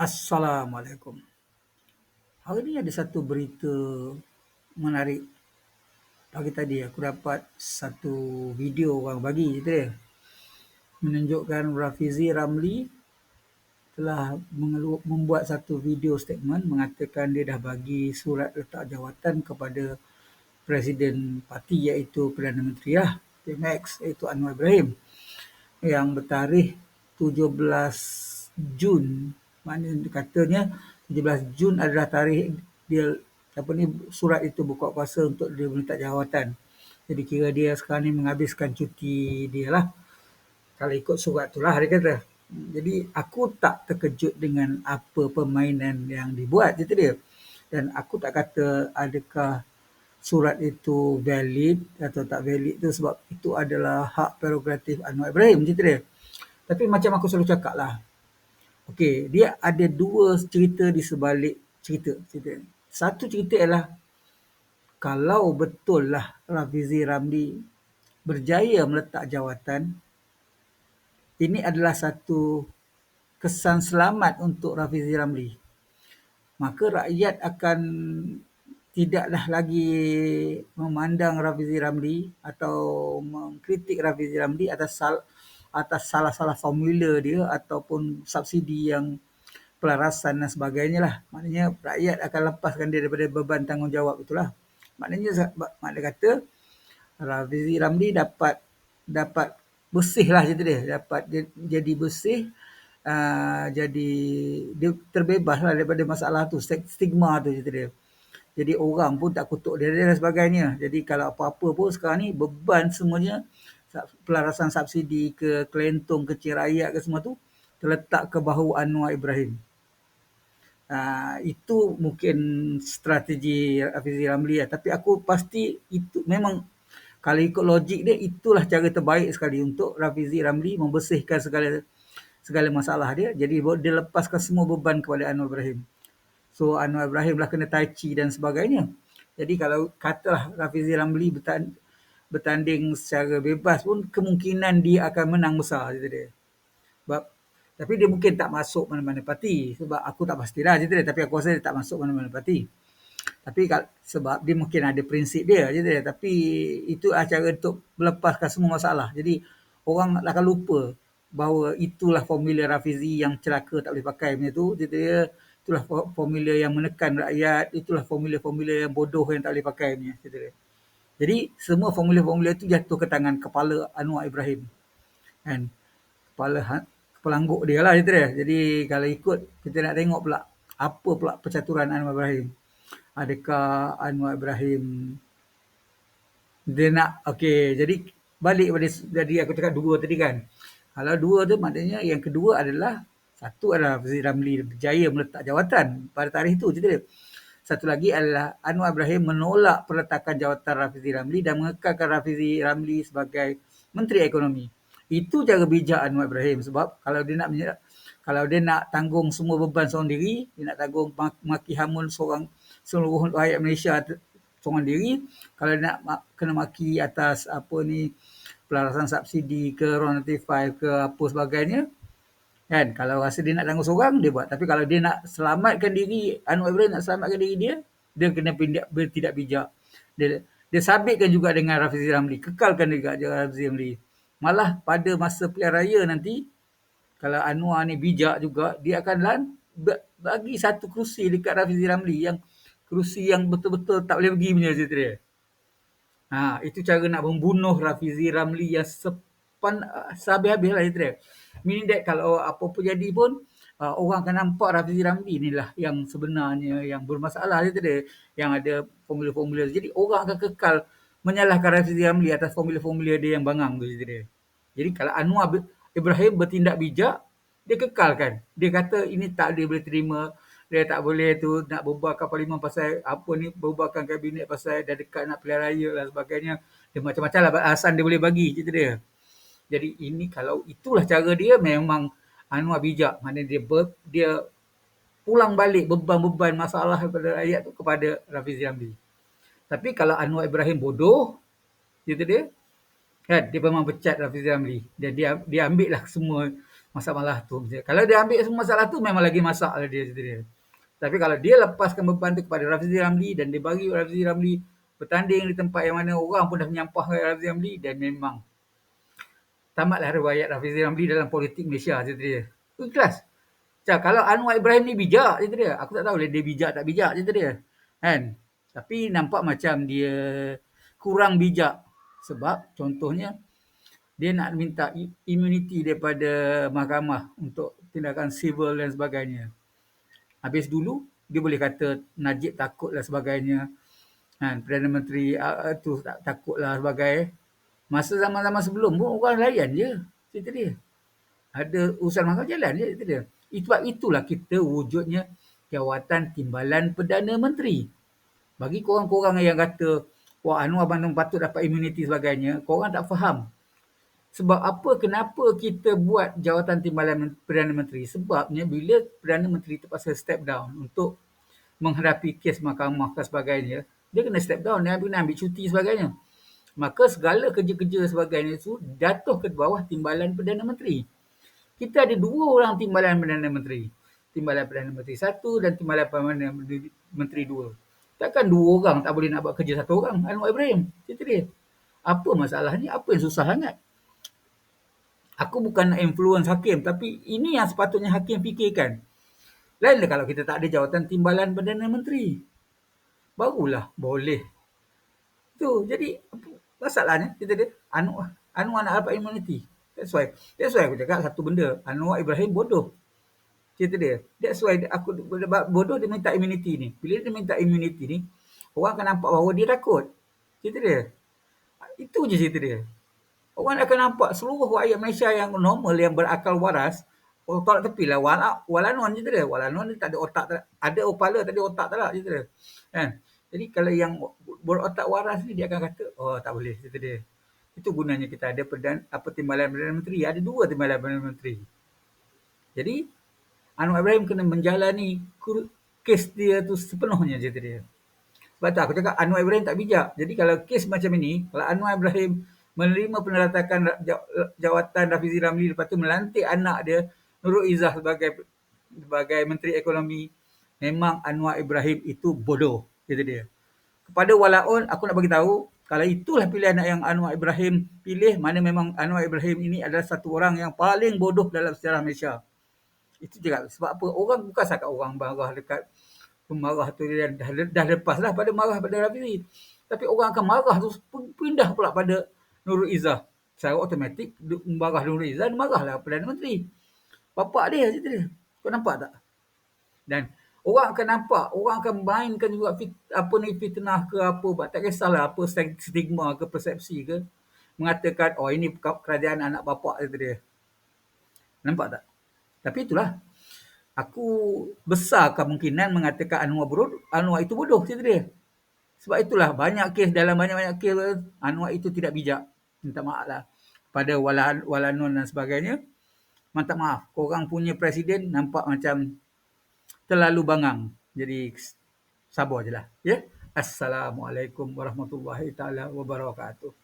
Assalamualaikum. Hari ni ada satu berita menarik. Pagi tadi aku dapat satu video orang bagi cerita dia. Menunjukkan Rafizi Ramli telah membuat satu video statement mengatakan dia dah bagi surat letak jawatan kepada Presiden parti iaitu Perdana Menteri lah, PMX iaitu Anwar Ibrahim yang bertarikh 17 Jun. Maknanya katanya 17 Jun adalah tarikh dia apa ni surat itu buka kuasa untuk dia minta jawatan. Jadi kira dia sekarang ni menghabiskan cuti dia lah. Kalau ikut surat tu lah dia kata. Jadi aku tak terkejut dengan apa permainan yang dibuat cerita dia. Dan aku tak kata adakah surat itu valid atau tak valid tu sebab itu adalah hak prerogatif Anwar Ibrahim cerita dia. Tapi macam aku selalu cakap lah. Okey, dia ada dua cerita di sebalik cerita. cerita. Satu cerita ialah kalau betul lah Rafizi Ramli berjaya meletak jawatan, ini adalah satu kesan selamat untuk Rafizi Ramli. Maka rakyat akan tidaklah lagi memandang Rafizi Ramli atau mengkritik Rafizi Ramli atas sal- atas salah-salah formula dia ataupun subsidi yang pelarasan dan sebagainya lah. Maknanya rakyat akan lepaskan dia daripada beban tanggungjawab itulah. Maknanya makna kata Rafizi Ramli dapat dapat bersih lah cerita dia. Dapat jadi bersih uh, jadi dia terbebas lah daripada masalah tu, stigma tu cerita dia. Jadi orang pun tak kutuk dia dan sebagainya. Jadi kalau apa-apa pun sekarang ni beban semuanya pelarasan subsidi ke kelentung kecil rakyat ke semua tu terletak ke bahu Anwar Ibrahim. Uh, itu mungkin strategi Hafizi Ramli lah. Tapi aku pasti itu memang kalau ikut logik dia itulah cara terbaik sekali untuk Rafizi Ramli membersihkan segala segala masalah dia. Jadi dia lepaskan semua beban kepada Anwar Ibrahim. So Anwar Ibrahim lah kena tai chi dan sebagainya. Jadi kalau katalah Rafizi Ramli bertanding, bertanding secara bebas pun kemungkinan dia akan menang besar kata dia. Sebab tapi dia mungkin tak masuk mana-mana parti sebab aku tak pastilah cerita dia tapi aku rasa dia tak masuk mana-mana parti. Tapi sebab dia mungkin ada prinsip dia cerita dia tapi itu cara untuk melepaskan semua masalah. Jadi orang akan lupa bahawa itulah formula Rafizi yang celaka tak boleh pakai punya tu cerita dia itulah formula yang menekan rakyat itulah formula-formula yang bodoh yang tak boleh pakai punya cerita dia. Jadi semua formula-formula itu jatuh ke tangan kepala Anwar Ibrahim. Kan? Kepala ha, kepala angguk dia lah dia. Jadi kalau ikut kita nak tengok pula apa pula percaturan Anwar Ibrahim. Adakah Anwar Ibrahim dia nak okey jadi balik pada jadi aku cakap dua tadi kan. Kalau dua tu maknanya yang kedua adalah satu adalah Fazil Ramli berjaya meletak jawatan pada tarikh itu cerita dia. Satu lagi adalah Anwar Ibrahim menolak peletakan jawatan Rafizi Ramli dan mengekalkan Rafizi Ramli sebagai Menteri Ekonomi. Itu cara bijak Anwar Ibrahim sebab kalau dia nak menyerap, kalau dia nak tanggung semua beban seorang diri, dia nak tanggung maki hamun seorang seluruh rakyat Malaysia seorang diri, kalau dia nak kena maki atas apa ni pelarasan subsidi ke RON 95 ke apa sebagainya, Kan? Kalau rasa dia nak tanggung seorang, dia buat. Tapi kalau dia nak selamatkan diri, Anwar Ibrahim nak selamatkan diri dia, dia kena pindah, tidak bijak. Dia, dia sabitkan juga dengan Rafizi Ramli. Kekalkan juga Rafizi Ramli. Malah pada masa pilihan raya nanti, kalau Anwar ni bijak juga, dia akan lan, bagi satu kerusi dekat Rafizi Ramli yang kerusi yang betul-betul tak boleh pergi punya cerita dia. Ha, itu cara nak membunuh Rafizi Ramli yang sehabis-habis lah cerita dia. Meaning that kalau apa pun jadi pun uh, orang akan nampak Rafizi Ramli inilah yang sebenarnya yang bermasalah itu dia yang ada formula-formula. Jadi orang akan kekal menyalahkan Rafizi Ramli atas formula-formula dia yang bangang tu itu dia. Jadi kalau Anwar Ibrahim bertindak bijak, dia kekalkan. Dia kata ini tak dia boleh terima, dia tak boleh tu nak berbualkan parlimen pasal apa ni berbualkan kabinet pasal dah dekat nak pilihan raya dan sebagainya. Dia macam-macam lah alasan dia boleh bagi cerita dia. Jadi ini kalau itulah cara dia memang Anwar bijak. Mana dia ber, dia pulang balik beban-beban masalah kepada rakyat tu kepada Rafizi Ramli. Tapi kalau Anwar Ibrahim bodoh, gitu dia, kan, dia memang pecat Rafizi Ramli. Dan dia, dia ambil lah semua masalah tu. Kalau dia ambil semua masalah tu memang lagi masalah dia cerita dia. Tapi kalau dia lepaskan beban tu kepada Rafizi Ramli dan dia bagi Rafizi Ramli bertanding di tempat yang mana orang pun dah menyampah Rafizi Ramli dan memang tamatlah riwayat Rafizi Ramli dalam politik Malaysia cerita dia. Ikhlas. Macam kalau Anwar Ibrahim ni bijak cerita dia. Aku tak tahu dia bijak tak bijak cerita dia. Kan? Tapi nampak macam dia kurang bijak. Sebab contohnya dia nak minta immunity daripada mahkamah untuk tindakan civil dan sebagainya. Habis dulu dia boleh kata Najib takut dan sebagainya. Kan, Perdana Menteri uh, tu tak, takut lah sebagai masa zaman-zaman sebelum pun orang layan je cerita dia. Ada urusan mahkamah jalan je cerita dia. Sebab itulah kita wujudnya jawatan timbalan Perdana Menteri. Bagi korang-korang yang kata Wah Anwar Bandung patut dapat imuniti sebagainya, korang tak faham. Sebab apa, kenapa kita buat jawatan timbalan Perdana Menteri? Sebabnya bila Perdana Menteri terpaksa step down untuk menghadapi kes mahkamah dan sebagainya, dia kena step down, dia kena ambil cuti sebagainya. Maka segala kerja-kerja sebagainya itu jatuh ke bawah timbalan Perdana Menteri. Kita ada dua orang timbalan Perdana Menteri. Timbalan Perdana Menteri satu dan timbalan Perdana Menteri dua. Takkan dua orang tak boleh nak buat kerja satu orang? Anwar Ibrahim. Cerita dia. Apa masalahnya? Apa yang susah sangat? Aku bukan nak influence hakim. Tapi ini yang sepatutnya hakim fikirkan. Lainlah kalau kita tak ada jawatan timbalan Perdana Menteri. Barulah boleh. Tu jadi masalahnya kita dia Anwar Anwar nak dapat immunity. That's why. That's why aku cakap satu benda. Anwar Ibrahim bodoh cerita dia. That's why aku bodoh dia minta immunity ni. Bila dia minta immunity ni, orang akan nampak bahawa dia takut. Cerita dia. Itu je cerita dia. Orang akan nampak seluruh rakyat Malaysia yang normal, yang berakal waras, orang tolak tepi lah. Wala, walanon cerita dia. Walanon ni tak ada otak, tak, ada opala tak ada otak tak lah cerita dia. Kan? Jadi kalau yang berotak waras ni, dia akan kata, oh tak boleh cerita dia. Itu gunanya kita ada perdan, apa timbalan Perdana Menteri. Ada dua timbalan Perdana Menteri. Jadi, Anwar Ibrahim kena menjalani kes dia tu sepenuhnya cerita dia. Sebab tu aku cakap Anwar Ibrahim tak bijak. Jadi kalau kes macam ini, kalau Anwar Ibrahim menerima peneratakan jawatan Rafizi Ramli lepas tu melantik anak dia Nurul Izzah sebagai sebagai Menteri Ekonomi, memang Anwar Ibrahim itu bodoh, kata dia. Kepada walaun, aku nak bagi tahu kalau itulah pilihan yang Anwar Ibrahim pilih, mana memang Anwar Ibrahim ini adalah satu orang yang paling bodoh dalam sejarah Malaysia. Itu juga sebab apa orang bukan sakat orang marah dekat pemarah tu dia dah, dah lepas lah pada marah pada Rafizi. Tapi orang akan marah tu pindah pula pada Nurul Izzah. Secara otomatik marah Nurul Izzah marahlah Perdana Menteri. Bapak dia cerita dia. Kau nampak tak? Dan orang akan nampak, orang akan mainkan juga fit, apa ni fitnah ke apa. Tak kisahlah apa stigma ke persepsi ke. Mengatakan, oh ini kerajaan anak bapak cerita dia. Nampak tak? Tapi itulah. Aku besar kemungkinan mengatakan Anwar bodoh, Anwar itu bodoh cerita dia. Sebab itulah banyak kes dalam banyak-banyak kes Anwar itu tidak bijak. Minta maaf lah. Pada Walan, Walanon dan sebagainya. Minta maaf. Korang punya presiden nampak macam terlalu bangang. Jadi sabar je lah. Ya? Assalamualaikum warahmatullahi taala wabarakatuh.